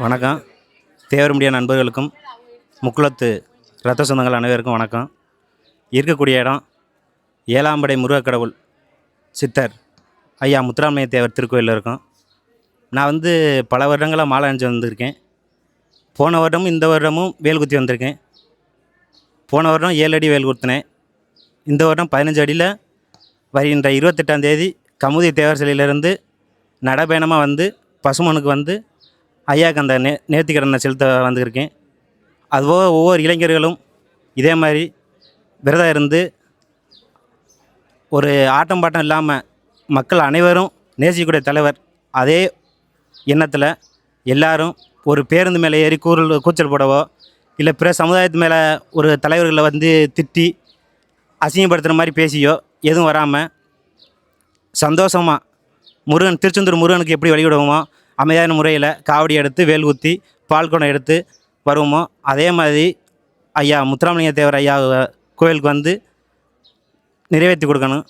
வணக்கம். தேவருமுடிய நண்பர்களுக்கும் முக்குளத்து ரத்த சொந்தங்கள் அனைவருக்கும் வணக்கம். இருக்கக்கூடிய இடம் ஏழாம்படை முருகக்கடவுள் சித்தர் ஐயா முத்துராமலிங்க தேவர் திருக்கோயிலில் இருக்கோம். நான் வந்து பல வருடங்களாக மாலை அணிஞ்சு வந்திருக்கேன். போன வருடமும் இந்த வருடமும் வேல் குத்தி வந்திருக்கேன். போன வருடம் ஏழு அடி வேல் குத்தினேன். இந்த வருடம் பதினஞ்சு அடியில் வருகின்ற இருபத்தெட்டாம் தேதி கமுதி தேவர் சிலையிலேருந்து நடைபயணமாக வந்து பசுமனுக்கு வந்து ஐயாவுக்கு அந்த நே நேர்த்திக்கடனை செலுத்த வந்திருக்கேன். அதுபோக ஒவ்வொரு இளைஞர்களும் இதே மாதிரி விரதம் இருந்து ஒரு ஆட்டம் பாட்டம் இல்லாமல் மக்கள் அனைவரும் நேசிக்கக்கூடிய தலைவர் அதே எண்ணத்தில் எல்லாரும் ஒரு பேருந்து மேலே ஏறி கூறல் கூச்சல் போடவோ இல்லை பிற சமுதாயத்து மேலே ஒரு தலைவர்களை வந்து திட்டி அசிங்கப்படுத்துகிற மாதிரி பேசியோ எதுவும் வராமல் சந்தோஷமாக முருகன் திருச்செந்தூர் முருகனுக்கு எப்படி வழிவிடுவோமோ அமைதியான முறையில் காவடி எடுத்து வேல் குத்தி பால்குடம் எடுத்து வருவோமோ அதே மாதிரி ஐயா முத்துராமலிங்க தேவர் ஐயா கோயிலுக்கு வந்து நிறைவேற்றி கொடுக்கணும்.